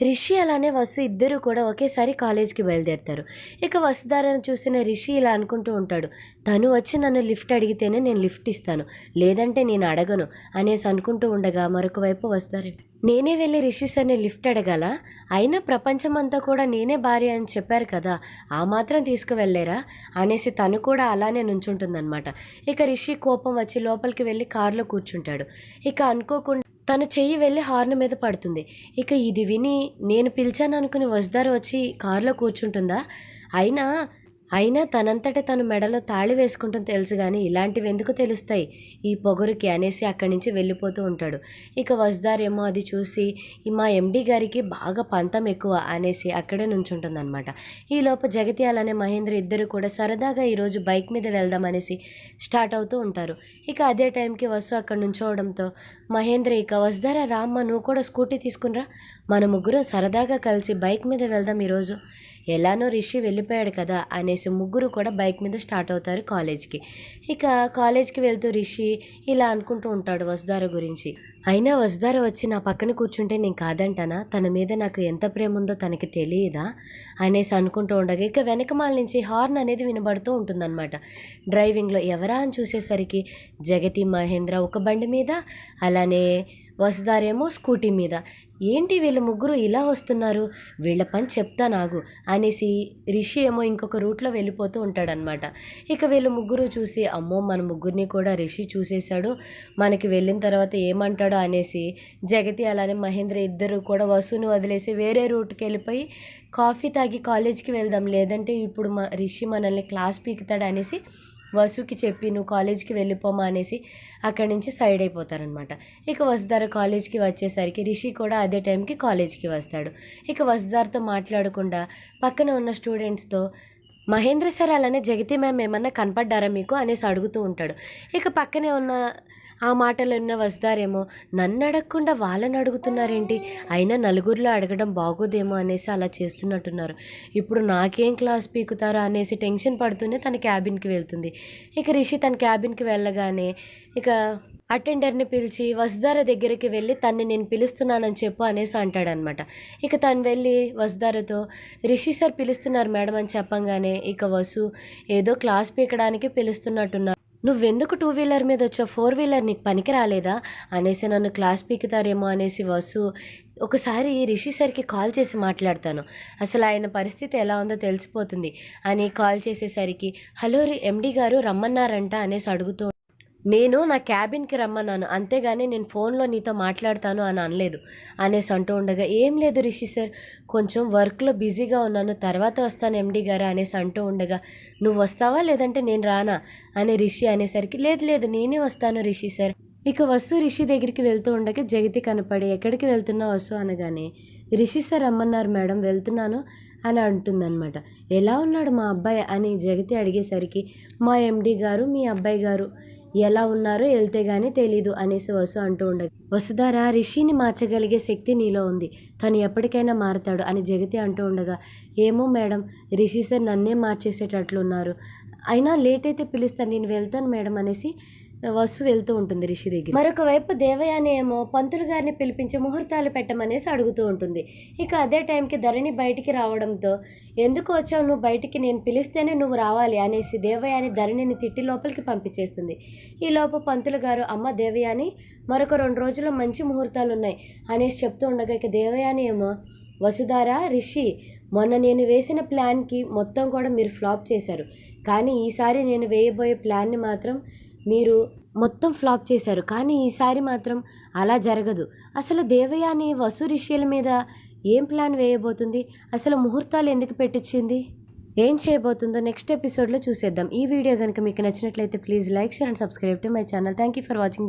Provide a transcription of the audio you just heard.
రిషి అలానే వసు ఇద్దరు కూడా ఒకేసారి కాలేజ్కి బయలుదేరుతారు. ఇక వసుధారను చూసిన రిషి ఇలా అనుకుంటూ ఉంటాడు తను వచ్చి నన్ను లిఫ్ట్ అడిగితేనే నేను లిఫ్ట్ ఇస్తాను లేదంటే నేను అడగను అనేసి అనుకుంటూ ఉండగా మరొక వైపు వస్తారు నేనే వెళ్ళి రిషి సార్ని లిఫ్ట్ అడగాల? అయినా ప్రపంచం అంతా కూడా నేనే భార్య అని చెప్పారు కదా ఆ మాత్రం తీసుకువెళ్ళారా? అనేసి తను కూడా అలానే నుంచుంటుందన్నమాట. ఇక రిషి కోపం వచ్చి లోపలికి వెళ్ళి కారులో కూర్చుంటాడు. ఇక అనుకోకుండా తన చెయ్యి వెళ్ళి హార్న్ మీద పడుతుంది. ఇక ఇది విని నేను పిలిచాను అనుకుని వసుదారు వచ్చి కారులో కూర్చుంటుందా? అయినా అయినా తనంతట తను మెడలో తాళి వేసుకుంటుంది తెలుసు కానీ ఇలాంటివి ఎందుకు తెలుస్తాయి? ఈ పొగరుకి అనేసి అక్కడి నుంచి వెళ్ళిపోతూ ఉంటాడు. ఇక వస్దారేమో అది చూసి మా ఎండి గారికి బాగా పంతం ఎక్కువ అనేసి అక్కడే నుంచుంటుంది అనమాట ఈలోపు జగతి అలానే మహేంద్ర ఇద్దరు కూడా సరదాగా ఈరోజు బైక్ మీద వెళ్దాం అనేసి స్టార్ట్ అవుతూ ఉంటారు. ఇక అదే టైంకి వసు అక్కడ నుంచోవడంతో మహేంద్ర ఇక వసుధారా రామ్మ నువ్వు కూడా స్కూటీ తీసుకునిరా. మన ముగ్గురు సరదాగా కలిసి బైక్ మీద వెళ్దాం ఈరోజు. ఎలానో రిషి వెళ్ళిపోయాడు కదా అనేసి ముగ్గురు కూడా బైక్ మీద స్టార్ట్ అవుతారు కాలేజ్కి. ఇక కాలేజ్కి వెళ్తూ రిషి ఇలా అనుకుంటూ ఉంటాడు వసుధార గురించి. అయినా వసుధార వచ్చి నా పక్కన కూర్చుంటే నేను కాదంటానా? తన మీద నాకు ఎంత ప్రేమ ఉందో తనకి తెలియదా? అనేసి అనుకుంటూ ఉండగా ఇక వెనకమాల నుంచి హార్న్ అనేది వినబడుతూ ఉంటుందన్నమాట. డ్రైవింగ్లో ఎవరా అని చూసేసరికి జగతి మహేంద్ర ఒక బండి మీద అలానే వసుధారేమో స్కూటీ మీద. ఏంటి వీళ్ళ ముగ్గురు ఇలా వస్తున్నారు? వీళ్ళ పని చెప్తా నాగు అనేసి రిషి ఏమో ఇంకొక రూట్లో వెళ్ళిపోతూ ఉంటాడనమాట ఇక వీళ్ళు ముగ్గురు చూసి అమ్మో మన ముగ్గురిని కూడా రిషి చూసేశాడు. మనకి వెళ్ళిన తర్వాత ఏమంటాడో అనేసి జగతి అలానే మహేంద్ర ఇద్దరు కూడా వసుని వదిలేసి వేరే రూట్కి వెళ్ళిపోయి కాఫీ తాగి కాలేజ్కి వెళ్దాం. లేదంటే ఇప్పుడు మా రిషి మనల్ని క్లాస్ పీకుతాడు అనేసి వసుకి చెప్పి నువ్వు కాలేజ్కి వెళ్ళిపోమా అనేసి అక్కడి నుంచి సైడ్ అయిపోతారనమాట. ఇక వసుధార కాలేజ్కి వచ్చేసరికి రిషి కూడా అదే టైంకి కాలేజ్కి వస్తాడు. ఇక వసుధార్తో మాట్లాడకుండా పక్కన ఉన్న స్టూడెంట్స్తో మహేంద్ర సార్ అలానే జగతి మ్యామ్ ఏమన్నా కనపడ్డారా మీకు? అనేసి అడుగుతూ ఉంటాడు. ఇక పక్కనే ఉన్న ఆ మాటలు ఉన్న వస్తారేమో. నన్ను అడగకుండా వాళ్ళని అడుగుతున్నారేంటి? అయినా నలుగురిలో అడగడం బాగోదేమో అనేసి అలా చేస్తున్నట్టున్నారు. ఇప్పుడు నాకేం క్లాస్ పీకుతారో అనేసి టెన్షన్ పడుతూనే తన క్యాబిన్కి వెళ్తుంది. ఇక రిషి తన క్యాబిన్కి వెళ్ళగానే ఇక అటెండర్ని పిలిచి వసుధార దగ్గరికి వెళ్ళి తన్ని నేను పిలుస్తున్నానని చెప్పు అనేసి అంటాడనమాట. ఇక తను వెళ్ళి వసుధారతో రిషి సార్ పిలుస్తున్నారు మేడం అని చెప్పంగానే ఇక వసు ఏదో క్లాస్ పీకడానికి పిలుస్తున్నట్టున్నారు. నువ్వెందుకు టూ వీలర్ మీద వచ్చావు? ఫోర్ వీలర్ నీకు పనికి రాలేదా? అనేసి నన్ను క్లాస్ పీకుతారేమో అనేసి వసు ఒకసారి రిషి సార్కి కాల్ చేసి మాట్లాడతాను. అసలు ఆయన పరిస్థితి ఎలా ఉందో తెలిసిపోతుంది. అని కాల్ చేసేసరికి హలో ఎండి గారు రమ్మన్నారంట అనేసి అడుగుతూ నేను నా క్యాబిన్కి రమ్మన్నాను. అంతేగాని నేను ఫోన్లో నీతో మాట్లాడతాను అని అనలేదు. అనేసి అంటూ ఉండగా ఏం లేదు రిషి సార్ కొంచెం వర్క్లో బిజీగా ఉన్నాను. తర్వాత వస్తాను ఎండి గారు అనేసి అంటూ ఉండగా నువ్వు వస్తావా? లేదంటే నేను రానా? అని రిషి అనేసరికి లేదు లేదు నేనే వస్తాను రిషి సార్. ఇక వసు రిషి దగ్గరికి వెళ్తూ ఉండగా జగతి కనపడి ఎక్కడికి వెళ్తున్నా వసు అనగానే రిషి సార్ రమ్మన్నారు మేడం వెళ్తున్నాను అని అంటుందన్నమాట. ఎలా ఉన్నాడు మా అబ్బాయి? అని జగతి అడిగేసరికి మా ఎండి గారు మీ అబ్బాయి గారు ఎలా ఉన్నారో వెళ్తే గానీ తెలీదు అనేసి వసు అంటూ ఉండగా వసుధారా రిషిని మార్చగలిగే శక్తి నీలో ఉంది. తను ఎప్పటికైనా మారతాడు అని జగతి అంటూ ఉండగా ఏమో మేడం రిషి సార్ నన్నే మార్చేసేటట్లున్నారు. అయినా లేట్ అయితే పిలుస్తాను నేను వెళ్తాను మేడం అనేసి వసు వెళ్తూ ఉంటుంది రిషి దగ్గర మరొక వైపు దేవయాని ఏమో పంతులు గారిని పిలిపించి ముహూర్తాలు పెట్టమనేసి అడుగుతూ ఉంటుంది. ఇక అదే టైంకి ధరణి బయటికి రావడంతో ఎందుకు వచ్చావు? నువ్వు బయటికి నేను పిలిస్తేనే నువ్వు రావాలి అనేసి దేవయాని ధరణిని తిట్టి లోపలికి పంపించేస్తుంది. ఈ లోపు పంతులు గారు అమ్మ దేవయాని మరొక రెండు రోజుల్లో మంచి ముహూర్తాలు ఉన్నాయి అనేసి చెప్తూ ఉండగా ఇక దేవయాని ఏమో వసుధార రిషి మొన్న నేను వేసిన ప్లాన్కి మొత్తం కూడా మీరు ఫ్లాప్ చేశారు. కానీ ఈసారి నేను వేయబోయే ప్లాన్ని మాత్రం మీరు మొత్తం ఫ్లాప్ చేశారు. కానీ ఈసారి మాత్రం అలా జరగదు. అసలు దేవయాని వసు రిషిల మీద ఏం ప్లాన్ వేయబోతుంది? అసలు ముహూర్తాలు ఎందుకు పెట్టించింది? ఏం చేయబోతుందో నెక్స్ట్ ఎపిసోడ్లో చూసేద్దాం. ఈ వీడియో కనుక మీకు నచ్చినట్లయితే please like share and subscribe to my channel. Thank you for watching.